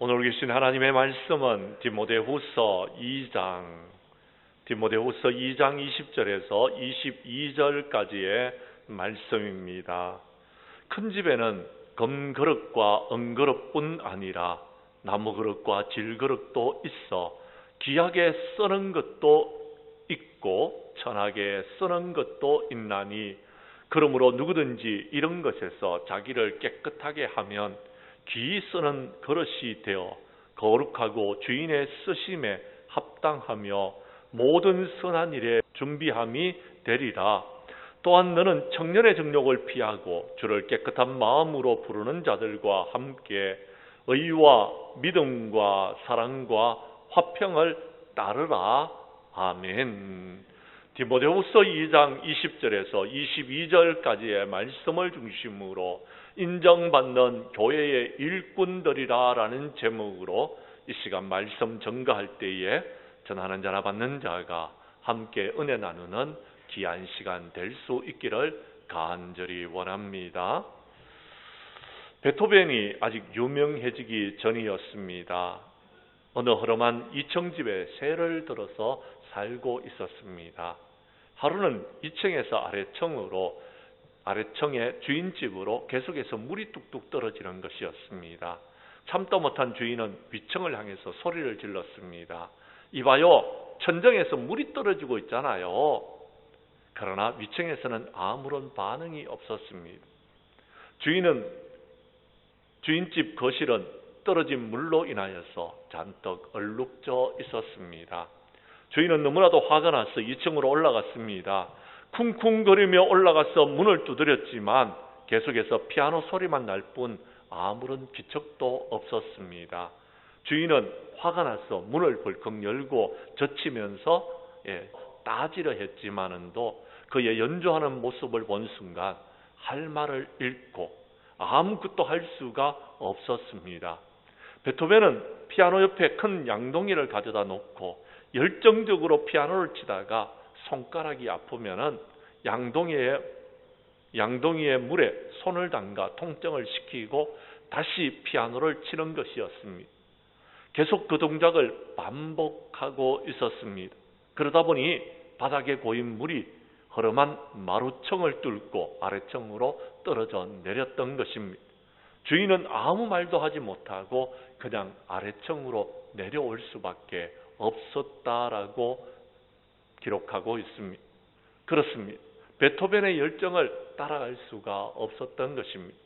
오늘 계신 하나님의 말씀은 디모데후서 2장 디모데후서 2장 20절에서 22절까지의 말씀입니다. 큰 집에는 금그릇과 은그릇뿐 아니라 나무그릇과 질그릇도 있어 귀하게 쓰는 것도 있고 천하게 쓰는 것도 있나니 그러므로 누구든지 이런 것에서 자기를 깨끗하게 하면 귀 쓰는 그릇이 되어 거룩하고 주인의 쓰심에 합당하며 모든 선한 일에 준비함이 되리라. 또한 너는 청년의 정욕을 피하고 주를 깨끗한 마음으로 부르는 자들과 함께 의와 믿음과 사랑과 화평을 따르라. 아멘. 디모데후서 2장 20절에서 22절까지의 말씀을 중심으로 인정받는 교회의 일꾼들이라라는 제목으로 이 시간 말씀 전가할 때에 전하는 자나 받는 자가 함께 은혜 나누는 귀한 시간 될 수 있기를 간절히 원합니다. 베토벤이 아직 유명해지기 전이었습니다. 어느 허름한 이층집에 새를 들어서 살고 있었습니다. 하루는 2층에서 아래층으로 아래층의 주인집으로 계속해서 물이 뚝뚝 떨어지는 것이었습니다. 참다 못한 주인은 위층을 향해서 소리를 질렀습니다. 이봐요, 천정에서 물이 떨어지고 있잖아요. 그러나 위층에서는 아무런 반응이 없었습니다. 주인은 주인집 거실은 떨어진 물로 인하여서 잔뜩 얼룩져 있었습니다. 주인은 너무나도 화가 나서 2층으로 올라갔습니다. 쿵쿵거리며 올라가서 문을 두드렸지만 계속해서 피아노 소리만 날 뿐 아무런 기척도 없었습니다. 주인은 화가 나서 문을 벌컥 열고 젖히면서 예, 따지려 했지만은도 그의 연주하는 모습을 본 순간 할 말을 잃고 아무것도 할 수가 없었습니다. 베토벤은 피아노 옆에 큰 양동이를 가져다 놓고 열정적으로 피아노를 치다가 손가락이 아프면은 양동이에 양동이의 물에 손을 담가 통증을 시키고 다시 피아노를 치는 것이었습니다. 계속 그 동작을 반복하고 있었습니다. 그러다 보니 바닥에 고인 물이 허름한 마루층을 뚫고 아래층으로 떨어져 내렸던 것입니다. 주인은 아무 말도 하지 못하고 그냥 아래층으로 내려올 수밖에 없었다라고 기록하고 있습니다. 그렇습니다. 베토벤의 열정을 따라갈 수가 없었던 것입니다.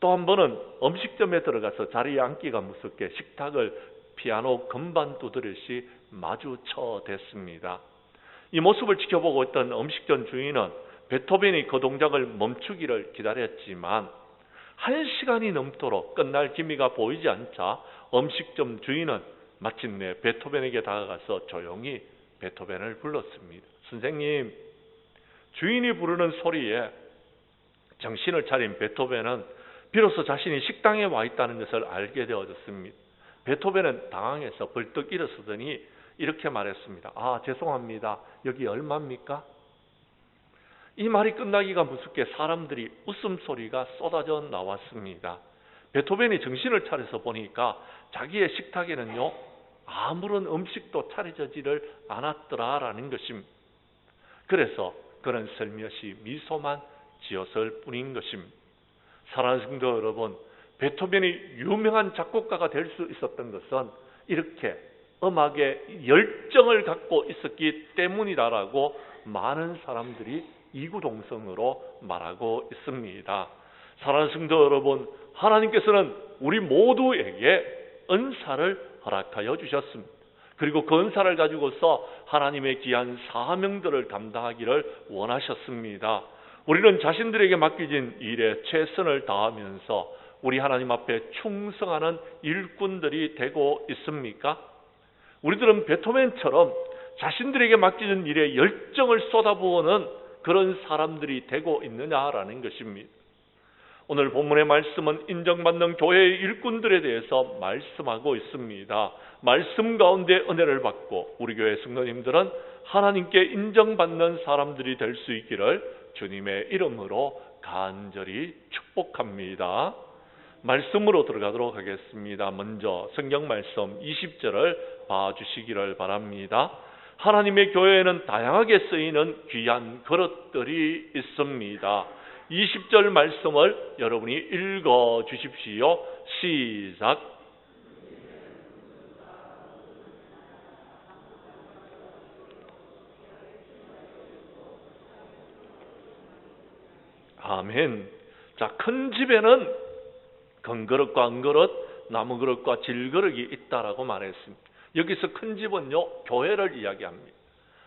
또 한 번은 음식점에 들어가서 자리에 앉기가 무섭게 식탁을 피아노 금반 두드듯이 마주쳐 댔습니다. 이 모습을 지켜보고 있던 음식점 주인은 베토벤이 그 동작을 멈추기를 기다렸지만 한 시간이 넘도록 끝날 기미가 보이지 않자 음식점 주인은 마침내 베토벤에게 다가가서 조용히 베토벤을 불렀습니다. 선생님, 주인이 부르는 소리에 정신을 차린 베토벤은 비로소 자신이 식당에 와 있다는 것을 알게 되어졌습니다. 베토벤은 당황해서 벌떡 일어서더니 이렇게 말했습니다. 아, 죄송합니다. 여기 얼마입니까? 이 말이 끝나기가 무섭게 사람들이 웃음소리가 쏟아져 나왔습니다. 베토벤이 정신을 차려서 보니까 자기의 식탁에는요, 아무런 음식도 차려지지를 않았더라라는 것입니다. 그래서 그는 슬며시 미소만 지었을 뿐인 것입니다. 사랑하는 성도 여러분, 베토벤이 유명한 작곡가가 될 수 있었던 것은 이렇게 음악에 열정을 갖고 있었기 때문이다라고 많은 사람들이 이구동성으로 말하고 있습니다. 사랑하는 성도 여러분, 하나님께서는 우리 모두에게 은사를 허락하여 주셨습니다. 그리고 그 은사를 가지고서 하나님의 귀한 사명들을 감당하기를 원하셨습니다. 우리는 자신들에게 맡겨진 일에 최선을 다하면서 우리 하나님 앞에 충성하는 일꾼들이 되고 있습니까? 우리들은 베토벤처럼 자신들에게 맡겨진 일에 열정을 쏟아부어는 그런 사람들이 되고 있느냐라는 것입니다. 오늘 본문의 말씀은 인정받는 교회의 일꾼들에 대해서 말씀하고 있습니다. 말씀 가운데 은혜를 받고 우리 교회 성도님들은 하나님께 인정받는 사람들이 될 수 있기를 주님의 이름으로 간절히 축복합니다. 말씀으로 들어가도록 하겠습니다. 먼저 성경 말씀 20절을 봐주시기를 바랍니다. 하나님의 교회에는 다양하게 쓰이는 귀한 그릇들이 있습니다. 20절 말씀을 여러분이 읽어 주십시오. 시작. 아멘. 자, 큰 집에는 건그릇과 은그릇, 나무그릇과 질그릇이 있다라고 말했습니다. 여기서 큰 집은요, 교회를 이야기합니다.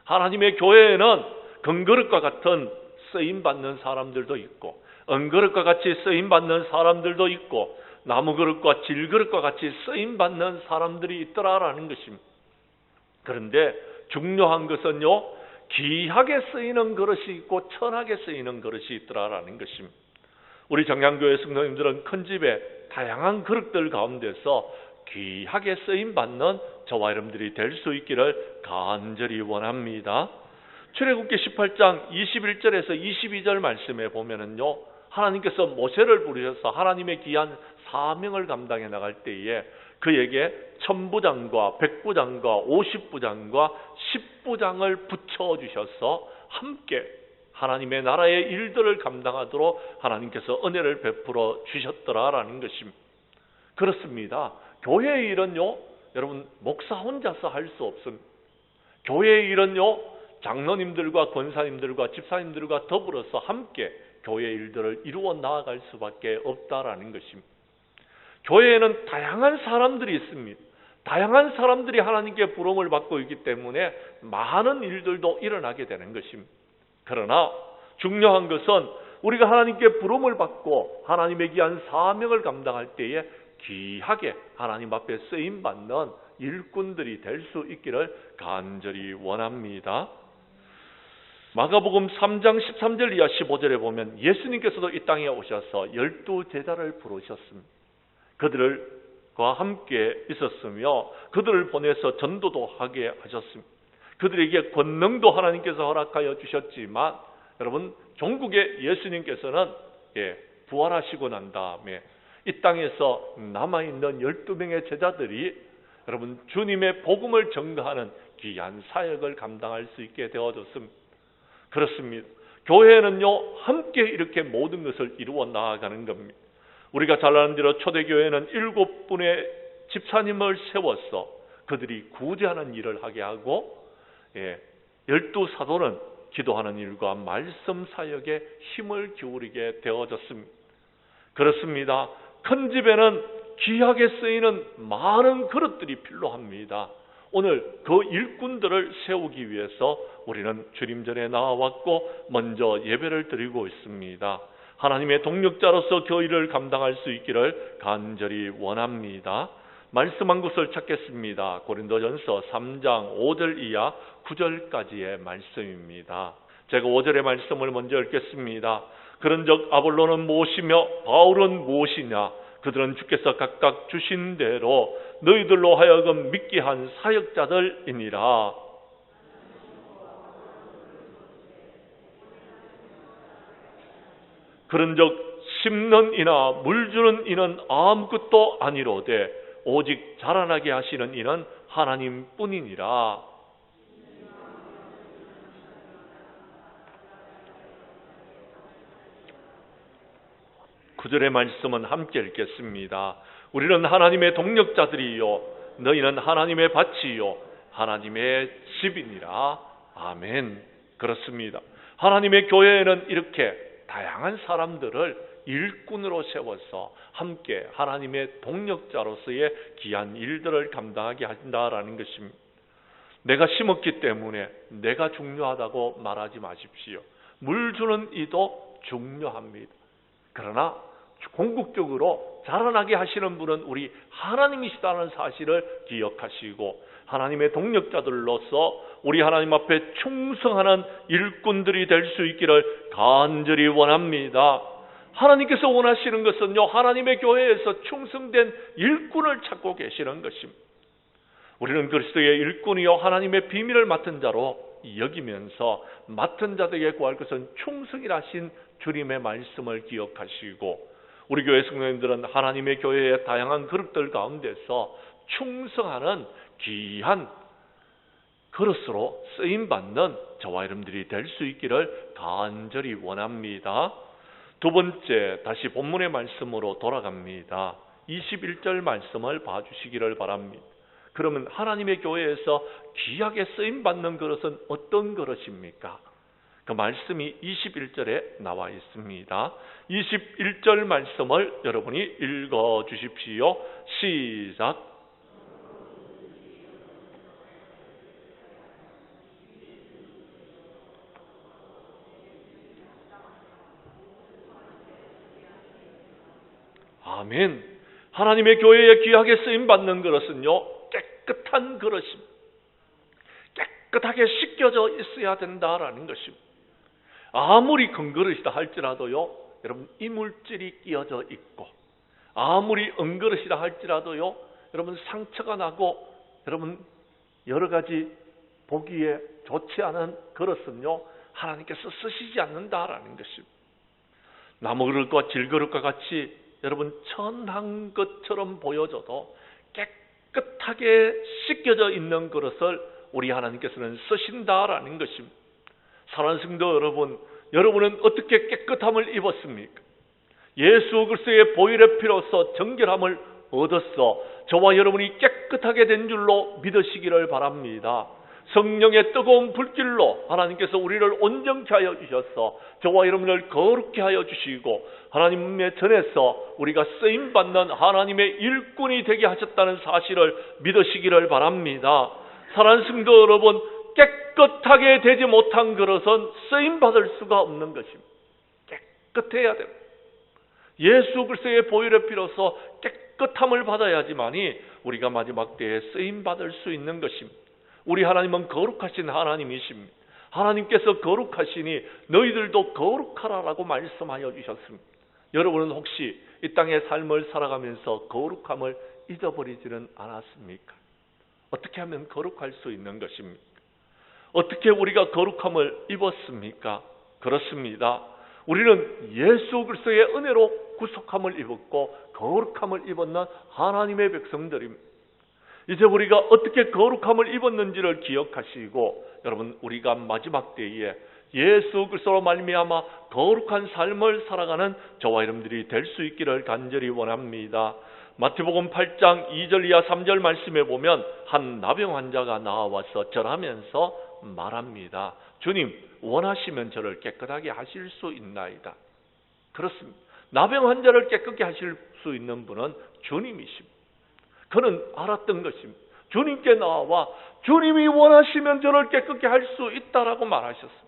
하나님의 교회에는 건그릇과 같은 쓰임 받는 사람들도 있고, 은그릇과 같이 쓰임 받는 사람들도 있고, 나무 그릇과 질 그릇과 같이 쓰임 받는 사람들이 있더라라는 것입니다. 그런데 중요한 것은요, 귀하게 쓰이는 그릇이 있고 천하게 쓰이는 그릇이 있더라라는 것입니다. 우리 정양교회 성도님들은 큰 집에 다양한 그릇들 가운데서 귀하게 쓰임 받는 저와 여러분들이 될 수 있기를 간절히 원합니다. 출애굽기 18장 21절에서 22절 말씀에 보면은요. 하나님께서 모세를 부르셔서 하나님의 귀한 사명을 감당해 나갈 때에 그에게 천부장과 백부장과 오십부장과 십부장을 붙여 주셔서 함께 하나님의 나라의 일들을 감당하도록 하나님께서 은혜를 베풀어 주셨더라라는 것입니다. 그렇습니다. 교회의 일은요, 여러분 목사 혼자서 할 수 없습니다. 교회의 일은요, 장로님들과 권사님들과 집사님들과 더불어서 함께 교회 일들을 이루어 나아갈 수밖에 없다라는 것입니다. 교회에는 다양한 사람들이 있습니다. 다양한 사람들이 하나님께 부름을 받고 있기 때문에 많은 일들도 일어나게 되는 것입니다. 그러나 중요한 것은 우리가 하나님께 부름을 받고 하나님의 귀한 사명을 감당할 때에 귀하게 하나님 앞에 쓰임 받는 일꾼들이 될 수 있기를 간절히 원합니다. 마가복음 3장 13절 이하 15절에 보면 예수님께서도 이 땅에 오셔서 열두 제자를 부르셨습니다. 그들과 함께 있었으며 그들을 보내서 전도도 하게 하셨습니다. 그들에게 권능도 하나님께서 허락하여 주셨지만 여러분 종국의 예수님께서는 예, 부활하시고 난 다음에 이 땅에서 남아 있는 12명의 제자들이 여러분 주님의 복음을 전가하는 귀한 사역을 감당할 수 있게 되어졌습니다. 그렇습니다. 교회는요 함께 이렇게 모든 것을 이루어 나아가는 겁니다. 우리가 잘 아는 대로 초대교회는 일곱 분의 집사님을 세워서 그들이 구제하는 일을 하게 하고 예, 열두 사도는 기도하는 일과 말씀 사역에 힘을 기울이게 되어졌습니다. 그렇습니다. 큰 집에는 귀하게 쓰이는 많은 그릇들이 필요합니다. 오늘 그 일꾼들을 세우기 위해서 우리는 주님 전에 나와왔고 먼저 예배를 드리고 있습니다. 하나님의 동력자로서 그 일을 감당할 수 있기를 간절히 원합니다. 말씀 한 곳을 찾겠습니다. 고린도전서 3장 5절 이하 9절까지의 말씀입니다. 제가 5절의 말씀을 먼저 읽겠습니다. 그런즉 아볼로는 무엇이며 바울은 무엇이냐? 그들은 주께서 각각 주신 대로 너희들로 하여금 믿게 한 사역자들이니라. 그런즉 심는 이나 물 주는 이는 아무것도 아니로되 오직 자라나게 하시는 이는 하나님뿐이니라. 구절의 말씀은 함께 읽겠습니다. 우리는 하나님의 동력자들이요 너희는 하나님의 밭이요 하나님의 집이니라. 아멘. 그렇습니다. 하나님의 교회에는 이렇게 다양한 사람들을 일꾼으로 세워서 함께 하나님의 동력자로서의 귀한 일들을 감당하게 한다라는 것입니다. 내가 심었기 때문에 내가 중요하다고 말하지 마십시오. 물 주는 이도 중요합니다. 그러나 궁극적으로 자라나게 하시는 분은 우리 하나님이시다는 사실을 기억하시고 하나님의 동력자들로서 우리 하나님 앞에 충성하는 일꾼들이 될 수 있기를 간절히 원합니다. 하나님께서 원하시는 것은요, 하나님의 교회에서 충성된 일꾼을 찾고 계시는 것입니다. 우리는 그리스도의 일꾼이요, 하나님의 비밀을 맡은 자로 여기면서 맡은 자들에게 구할 것은 충성이라신 주님의 말씀을 기억하시고 우리 교회 성도님들은 하나님의 교회의 다양한 그릇들 가운데서 충성하는 귀한 그릇으로 쓰임 받는 저와 여러분들이 될 수 있기를 간절히 원합니다. 두 번째 다시 본문의 말씀으로 돌아갑니다. 21절 말씀을 봐주시기를 바랍니다. 그러면 하나님의 교회에서 귀하게 쓰임 받는 그릇은 어떤 그릇입니까? 그 말씀이 21절에 나와 있습니다. 21절 말씀을 여러분이 읽어 주십시오. 시작. 아멘. 하나님의 교회에 귀하게 쓰임 받는 그릇은요 깨끗한 그릇입니다. 깨끗하게 씻겨져 있어야 된다라는 것입니다. 아무리 큰 그릇이다 할지라도요 여러분 이물질이 끼어져 있고 아무리 은그릇이다 할지라도요 여러분 상처가 나고 여러분 여러 가지 보기에 좋지 않은 그릇은요 하나님께서 쓰시지 않는다라는 것입니다. 나무 그릇과 질그릇과 같이 여러분 천한 것처럼 보여져도 깨끗하게 씻겨져 있는 그릇을 우리 하나님께서는 쓰신다라는 것입니다. 사랑하는 성도 여러분, 여러분은 어떻게 깨끗함을 입었습니까? 예수 그리스도의 보혈의 피로서 정결함을 얻었어. 저와 여러분이 깨끗하게 된 줄로 믿으시기를 바랍니다. 성령의 뜨거운 불길로 하나님께서 우리를 온전케 하여 주셨어. 저와 여러분을 거룩케 하여 주시고 하나님의 전에서 우리가 쓰임 받는 하나님의 일꾼이 되게 하셨다는 사실을 믿으시기를 바랍니다. 사랑하는 성도 여러분, 깨끗하게 되지 못한 그릇은 쓰임 받을 수가 없는 것입니다. 깨끗해야 됩니다. 예수 그리스도의 보혈의 피로서 깨끗함을 받아야지만이 우리가 마지막 때에 쓰임 받을 수 있는 것입니다. 우리 하나님은 거룩하신 하나님이십니다. 하나님께서 거룩하시니 너희들도 거룩하라라고 말씀하여 주셨습니다. 여러분은 혹시 이 땅의 삶을 살아가면서 거룩함을 잊어버리지는 않았습니까? 어떻게 하면 거룩할 수 있는 것입니까? 어떻게 우리가 거룩함을 입었습니까? 그렇습니다. 우리는 예수 그리스도의 은혜로 구속함을 입었고 거룩함을 입었는 하나님의 백성들입니다. 이제 우리가 어떻게 거룩함을 입었는지를 기억하시고 여러분 우리가 마지막 때에 예수 그리스도로 말미암아 거룩한 삶을 살아가는 저와 여러분들이 될 수 있기를 간절히 원합니다. 마태복음 8장 2절 이하 3절 말씀에 보면 한 나병 환자가 나와서 절하면서 말합니다. 주님 원하시면 저를 깨끗하게 하실 수 있나이다. 그렇습니다. 나병 환자를 깨끗게 하실 수 있는 분은 주님이십니다. 그는 알았던 것입니다. 주님께 나와 주님이 원하시면 저를 깨끗게 할 수 있다라고 말하셨습니다.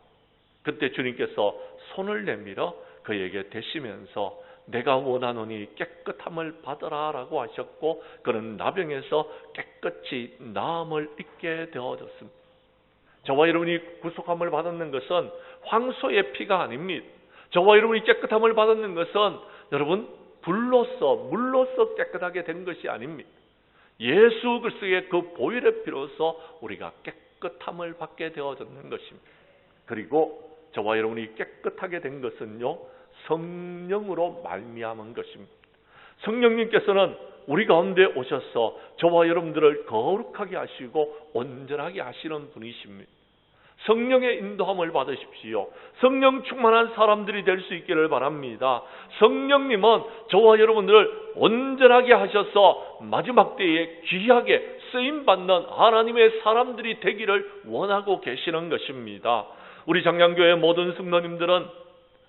그때 주님께서 손을 내밀어 그에게 대시면서 내가 원하노니 깨끗함을 받으라라고 하셨고 그는 나병에서 깨끗이 나음을 입게 되어졌습니다. 저와 여러분이 구속함을 받았는 것은 황소의 피가 아닙니다. 저와 여러분이 깨끗함을 받았는 것은 여러분 불로서 물로서 깨끗하게 된 것이 아닙니다. 예수 그리스도의 그 보혈의 피로서 우리가 깨끗함을 받게 되어졌는 것입니다. 그리고 저와 여러분이 깨끗하게 된 것은요 성령으로 말미암은 것입니다. 성령님께서는 우리 가운데 오셔서 저와 여러분들을 거룩하게 하시고 온전하게 하시는 분이십니다. 성령의 인도함을 받으십시오. 성령 충만한 사람들이 될 수 있기를 바랍니다. 성령님은 저와 여러분들을 온전하게 하셔서 마지막 때에 귀하게 쓰임 받는 하나님의 사람들이 되기를 원하고 계시는 것입니다. 우리 장량교회 모든 성도님들은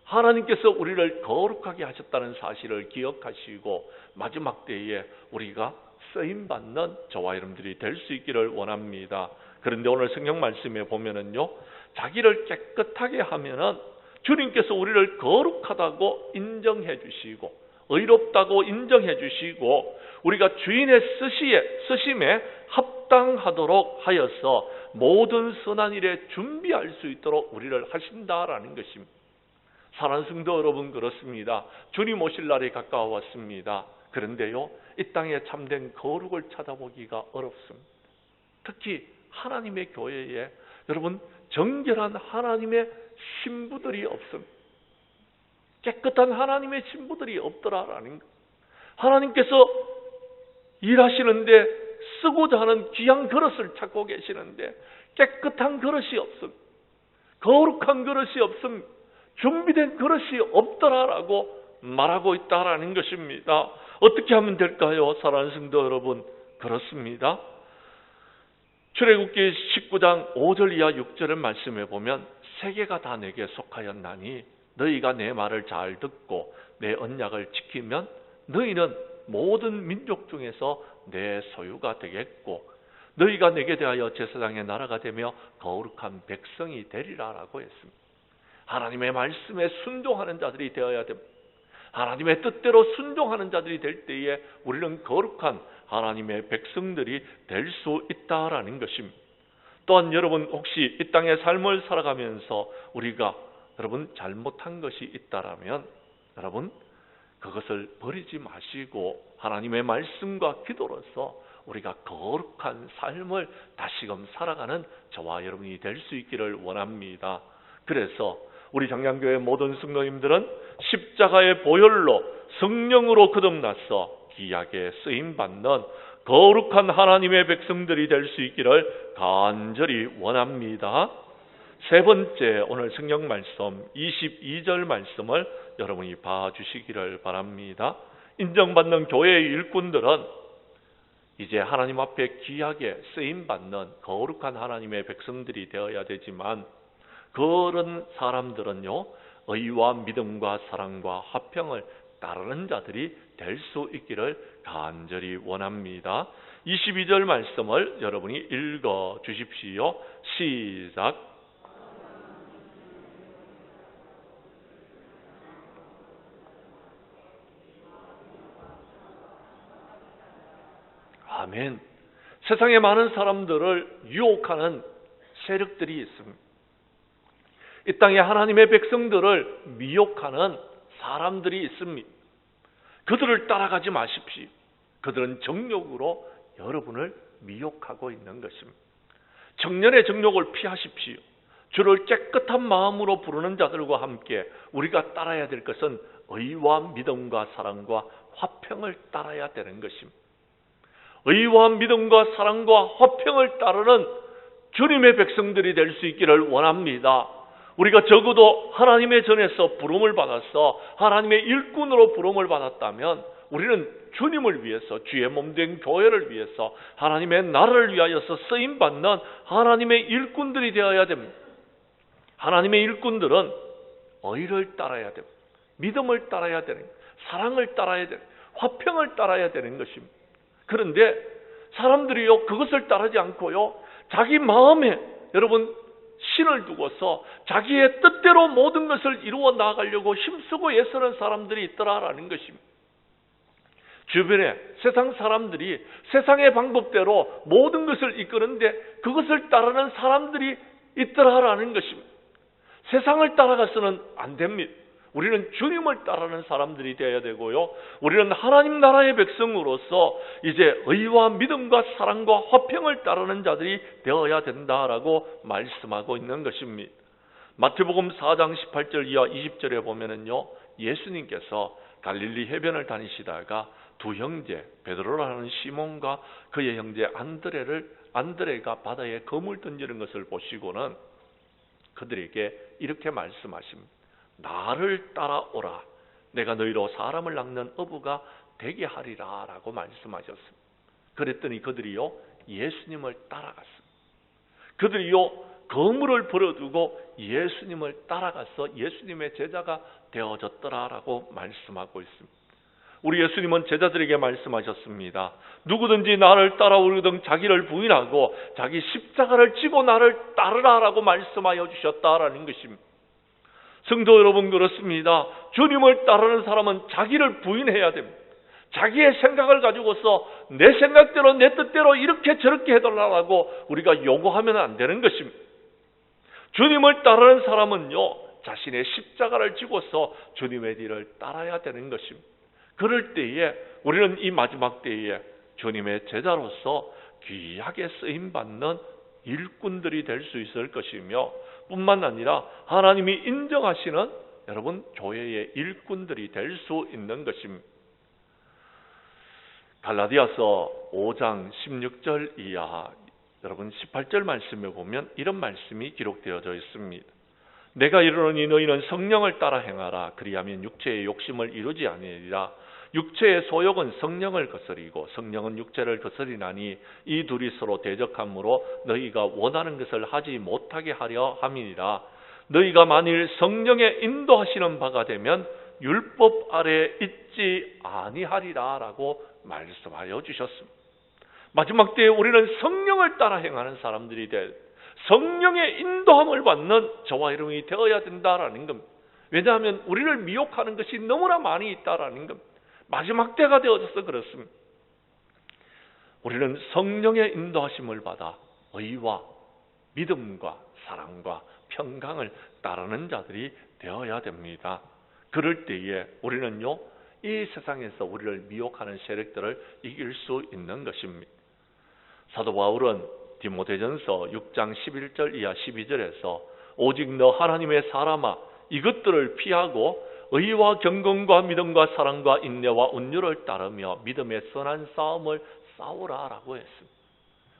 하나님께서 우리를 거룩하게 하셨다는 사실을 기억하시고 마지막 때에 우리가 쓰임 받는 저와 여러분들이 될 수 있기를 원합니다. 그런데 오늘 성경 말씀에 보면은요, 자기를 깨끗하게 하면은 주님께서 우리를 거룩하다고 인정해 주시고, 의롭다고 인정해 주시고, 우리가 주인의 쓰시에, 쓰심에 합당하도록 하여서 모든 선한 일에 준비할 수 있도록 우리를 하신다라는 것입니다. 사랑하는 성도 여러분 그렇습니다. 주님 오실 날이 가까워왔습니다. 그런데요, 이 땅에 참된 거룩을 찾아보기가 어렵습니다. 특히 하나님의 교회에 여러분 정결한 하나님의 신부들이 없습니다. 깨끗한 하나님의 신부들이 없더라라는 것. 하나님께서 일하시는데 쓰고자 하는 귀한 그릇을 찾고 계시는데 깨끗한 그릇이 없음. 거룩한 그릇이 없음. 준비된 그릇이 없더라라고 말하고 있다라는 것입니다. 어떻게 하면 될까요? 사랑하는 성도 여러분. 그렇습니다. 출애굽기 19장 5절 이하 6절을 말씀해 보면 세계가 다 내게 속하였나니 너희가 내 말을 잘 듣고 내 언약을 지키면 너희는 모든 민족 중에서 내 소유가 되겠고 너희가 내게 대하여 제사장의 나라가 되며 거룩한 백성이 되리라라고 했습니다. 하나님의 말씀에 순종하는 자들이 되어야 됩니다. 하나님의 뜻대로 순종하는 자들이 될 때에 우리는 거룩한 하나님의 백성들이 될 수 있다라는 것입니다. 또한 여러분 혹시 이 땅의 삶을 살아가면서 우리가 여러분 잘못한 것이 있다라면 여러분 그것을 버리지 마시고 하나님의 말씀과 기도로서 우리가 거룩한 삶을 다시금 살아가는 저와 여러분이 될 수 있기를 원합니다. 그래서 우리 장량교회 모든 성도님들은 십자가의 보혈로 성령으로 거듭나서 귀하게 쓰임 받는 거룩한 하나님의 백성들이 될 수 있기를 간절히 원합니다. 세 번째 오늘 성경 말씀 22절 말씀을 여러분이 봐 주시기를 바랍니다. 인정받는 교회의 일꾼들은 이제 하나님 앞에 귀하게 쓰임 받는 거룩한 하나님의 백성들이 되어야 되지만 그런 사람들은요 의와 믿음과 사랑과 화평을 따르는 자들이 될 수 있기를 간절히 원합니다. 22절 말씀을 여러분이 읽어 주십시오. 시작. 아멘. 세상에 많은 사람들을 유혹하는 세력들이 있습니다. 이 땅에 하나님의 백성들을 미혹하는 사람들이 있습니다. 그들을 따라가지 마십시오. 그들은 정욕으로 여러분을 미혹하고 있는 것입니다. 청년의 정욕을 피하십시오. 주를 깨끗한 마음으로 부르는 자들과 함께 우리가 따라야 될 것은 의와 믿음과 사랑과 화평을 따라야 되는 것입니다. 의와 믿음과 사랑과 화평을 따르는 주님의 백성들이 될 수 있기를 원합니다. 우리가 적어도 하나님의 전에서 부름을 받아서 하나님의 일꾼으로 부름을 받았다면 우리는 주님을 위해서 주의 몸된 교회를 위해서 하나님의 나라를 위하여서 쓰임 받는 하나님의 일꾼들이 되어야 됩니다. 하나님의 일꾼들은 의를 따라야 됩니다. 믿음을 따라야 되는 사랑을 따라야 되는 화평을 따라야 되는 것입니다. 그런데 사람들이요 그것을 따르지 않고요 자기 마음에 여러분 신을 두고서 자기의 뜻대로 모든 것을 이루어 나가려고 힘쓰고 애쓰는 사람들이 있더라라는 것입니다. 주변에 세상 사람들이 세상의 방법대로 모든 것을 이끄는데 그것을 따르는 사람들이 있더라라는 것입니다. 세상을 따라가서는 안 됩니다. 우리는 주님을 따르는 사람들이 되어야 되고요. 우리는 하나님 나라의 백성으로서 이제 의와 믿음과 사랑과 화평을 따르는 자들이 되어야 된다라고 말씀하고 있는 것입니다. 마태복음 4장 18절 이하 20절에 보면은요. 예수님께서 갈릴리 해변을 다니시다가 두 형제 베드로라는 시몬과 그의 형제 안드레를 안드레가 바다에 검을 던지는 것을 보시고는 그들에게 이렇게 말씀하십니다. 나를 따라오라. 내가 너희로 사람을 낚는 어부가 되게 하리라. 라고 말씀하셨습니다. 그랬더니 그들이요, 예수님을 따라갔습니다. 그들이요, 거물을 버려두고 예수님을 따라가서 예수님의 제자가 되어졌더라라고 말씀하고 있습니다. 우리 예수님은 제자들에게 말씀하셨습니다. 누구든지 나를 따라오르든 자기를 부인하고 자기 십자가를 지고 나를 따르라라고 말씀하여 주셨다라는 것입니다. 성도 여러분 그렇습니다. 주님을 따르는 사람은 자기를 부인해야 됩니다. 자기의 생각을 가지고서 내 생각대로 내 뜻대로 이렇게 저렇게 해달라고 우리가 요구하면 안 되는 것입니다. 주님을 따르는 사람은요 자신의 십자가를 지고서 주님의 뒤를 따라야 되는 것입니다. 그럴 때에 우리는 이 마지막 때에 주님의 제자로서 귀하게 쓰임 받는 일꾼들이 될 수 있을 것이며 뿐만 아니라 하나님이 인정하시는 여러분 교회의 일꾼들이 될 수 있는 것입니다. 갈라디아서 5장 16절 이하 여러분 18절 말씀에 보면 이런 말씀이 기록되어져 있습니다. 내가 이르노니 너희는 성령을 따라 행하라 그리하면 육체의 욕심을 이루지 아니하리라 육체의 소욕은 성령을 거스리고 성령은 육체를 거스리나니 이 둘이 서로 대적함으로 너희가 원하는 것을 하지 못하게 하려 함이니라 너희가 만일 성령의 인도하시는 바가 되면 율법 아래 있지 아니하리라라고 말씀하여 주셨습니다. 마지막 때에 우리는 성령을 따라 행하는 사람들이 될 성령의 인도함을 받는 저와 여러분이 되어야 된다라는 겁니다. 왜냐하면 우리를 미혹하는 것이 너무나 많이 있다라는 겁니다. 마지막 때가 되어져서 그렇습니다. 우리는 성령의 인도하심을 받아 의와 믿음과 사랑과 평강을 따르는 자들이 되어야 됩니다. 그럴 때에 우리는요, 이 세상에서 우리를 미혹하는 세력들을 이길 수 있는 것입니다. 사도 바울은 디모데전서 6장 11절 이하 12절에서 오직 너 하나님의 사람아 이것들을 피하고 의와 경건과 믿음과 사랑과 인내와 온유를 따르며 믿음의 선한 싸움을 싸우라라고 했습니다.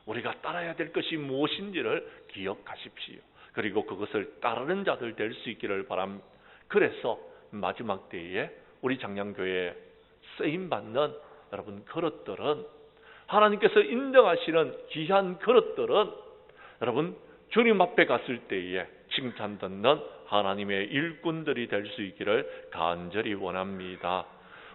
우리가 따라야 될 것이 무엇인지를 기억하십시오. 그리고 그것을 따르는 자들 될 수 있기를 바랍니다. 그래서 마지막 때에 우리 장량교회에 쓰임 받는 여러분 그릇들은 하나님께서 인정하시는 귀한 그릇들은 여러분 주님 앞에 갔을 때에 칭찬 듣는 하나님의 일꾼들이 될 수 있기를 간절히 원합니다.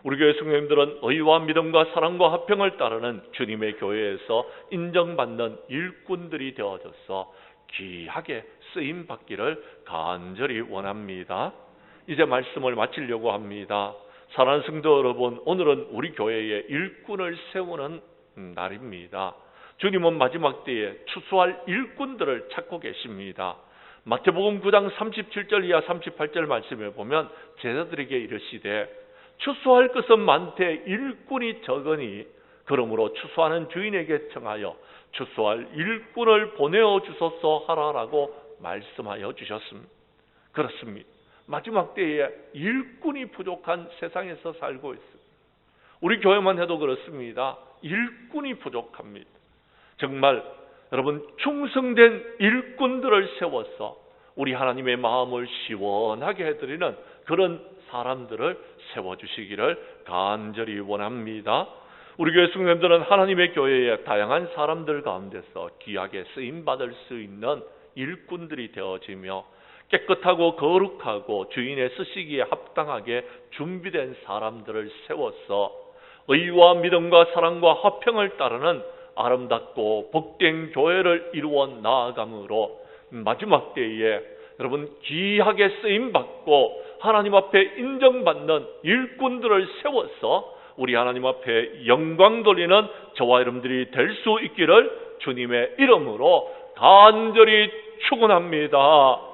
우리 교회 성도님들은 의와 믿음과 사랑과 화평을 따르는 주님의 교회에서 인정받는 일꾼들이 되어져서 귀하게 쓰임 받기를 간절히 원합니다. 이제 말씀을 마치려고 합니다. 사랑하는 성도 여러분, 오늘은 우리 교회의 일꾼을 세우는 날입니다. 주님은 마지막 때에 추수할 일꾼들을 찾고 계십니다. 마태복음 9장 37절 이하 38절 말씀에 보면 제자들에게 이르시되 추수할 것은 많되 일꾼이 적으니 그러므로 추수하는 주인에게 청하여 추수할 일꾼을 보내어 주소서 하라라고 말씀하여 주셨습니다. 그렇습니다. 마지막 때에 일꾼이 부족한 세상에서 살고 있습니다. 우리 교회만 해도 그렇습니다. 일꾼이 부족합니다. 정말 여러분 충성된 일꾼들을 세워서 우리 하나님의 마음을 시원하게 해드리는 그런 사람들을 세워주시기를 간절히 원합니다. 우리 교회 성도들은 하나님의 교회에 다양한 사람들 가운데서 귀하게 쓰임 받을 수 있는 일꾼들이 되어지며 깨끗하고 거룩하고 주인의 쓰시기에 합당하게 준비된 사람들을 세워서 의와 믿음과 사랑과 화평을 따르는 아름답고 복된 교회를 이루어 나아감으로 마지막 때에 여러분 귀하게 쓰임 받고 하나님 앞에 인정받는 일꾼들을 세워서 우리 하나님 앞에 영광 돌리는 저와 여러분들이 될 수 있기를 주님의 이름으로 간절히 축원합니다.